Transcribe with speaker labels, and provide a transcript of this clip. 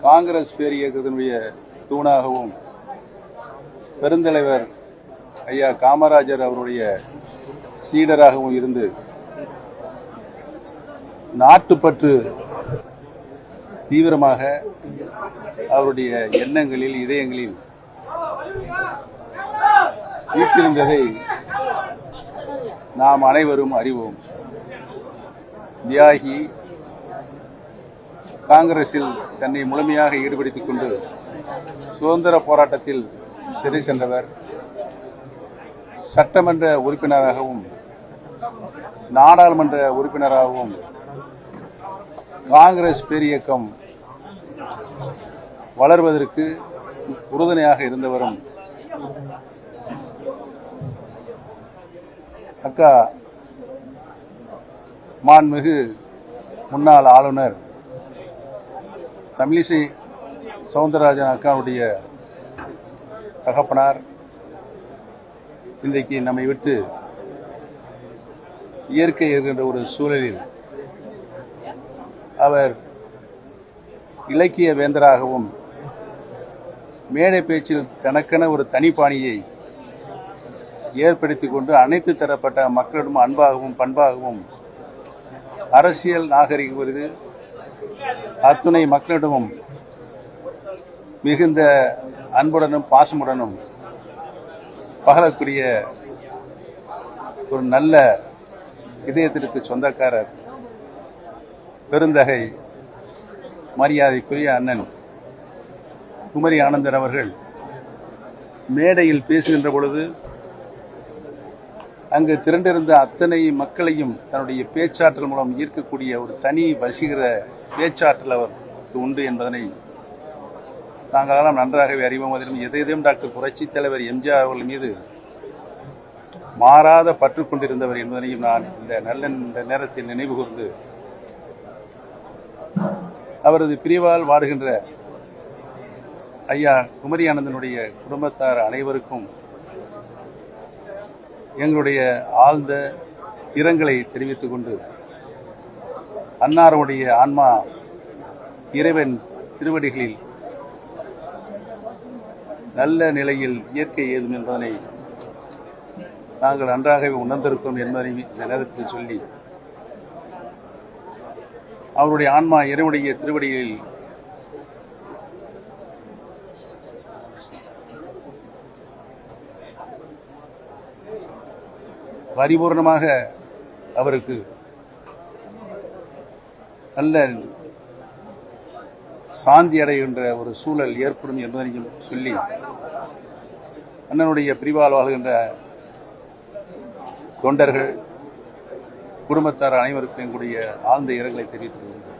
Speaker 1: காங்கிரஸ் பேர் இயக்கத்தினுடைய தூணாகவும் பெருந்தலைவர் ஐயா காமராஜர் அவருடைய சீடராகவும் இருந்து நாட்டுப்பற்று தீவிரமாக அவருடைய எண்ணங்களில் இதயங்களில் வீட்டிருந்ததை நாம் அனைவரும் அறிவோம். தியாகி காங்கிரஸில் தன்னை முழுமையாக ஈடுபடுத்திக் கொண்டு சுதந்திர போராட்டத்தில் சிறை சென்றவர் சட்டமன்ற உறுப்பினராகவும் நாடாளுமன்ற உறுப்பினராகவும் காங்கிரஸ் பேரியக்கம் வளர்வதற்கு உறுதுணையாக இருந்தவரும் அக்கா மாண்மிகு முன்னாள் ஆளுநர் தமிழிசை சவுந்தரராஜன் அக்காவுடைய தகப்பனார். இன்றைக்கு நம்மை விட்டு இயற்கை இருக்கின்ற ஒரு சூழலில் அவர் இலக்கிய வேந்தராகவும் மேடை பேச்சில் தனக்கென ஒரு தனிப்பாணியை ஏற்படுத்தி கொண்டு அனைத்து தரப்பட்ட மக்களிடம் அன்பாகவும் பண்பாகவும் அரசியல் நாகரிகம் அத்துணை மக்களிடமும் மிகுந்த அன்புடனும் பாசமுடனும் பகலக்கூடிய ஒரு நல்ல இதயத்திற்கு சொந்தக்காரர் பெருந்தகை மரியாதைக்குரிய அண்ணன் குமரி ஆனந்தன் அவர்கள் மேடையில் பேசுகின்ற பொழுது அங்கு திரண்டிருந்த அத்தனை மக்களையும் தன்னுடைய பேச்சாற்றல் மூலம் ஈர்க்கக்கூடிய ஒரு தனி வசீகர பேச்சாற்றல் அவருக்கு உண்டு என்பதனை நாங்களெல்லாம் நன்றாகவே அறிவோம். அதிலும் எதையும் டாக்டர் புரட்சி தலைவர் எம்ஜிஆர் அவர்கள் மீது மாறாத பற்று கொண்டிருந்தவர் என்பதனையும் நான் இந்த நல்ல இந்த நேரத்தில் நினைவு கூர்ந்து அவரது பிரிவால் வாடுகின்ற ஐயா குமரி ஆனந்தனுடைய குடும்பத்தார் அனைவருக்கும் எங்களுடைய ஆழ்ந்த இரங்கலை தெரிவித்துக் கொண்டு அன்னாருடைய ஆன்மா இறைவன் திருவடிகளில் நல்ல நிலையில் இயற்கை ஏதும் என்பதனை நாங்கள் நன்றாகவே உணர்ந்திருக்கிறோம் என்பதை இந்த நேரத்தில் சொல்லி அவருடைய ஆன்மா இறைவனுடைய திருவடியில் பரிபூர்ணமாக அவருக்கு நல்ல சாந்தி அடைகின்ற ஒரு சூழல் ஏற்படும் என்பதனையும் சொல்லி அண்ணனுடைய பிரிவால் வாழ்கின்ற தொண்டர்கள் குடும்பத்தார் அனைவருக்கும் எங்களுடைய ஆழ்ந்த இரங்கலை தெரிவித்துக் கொள்கிறேன்.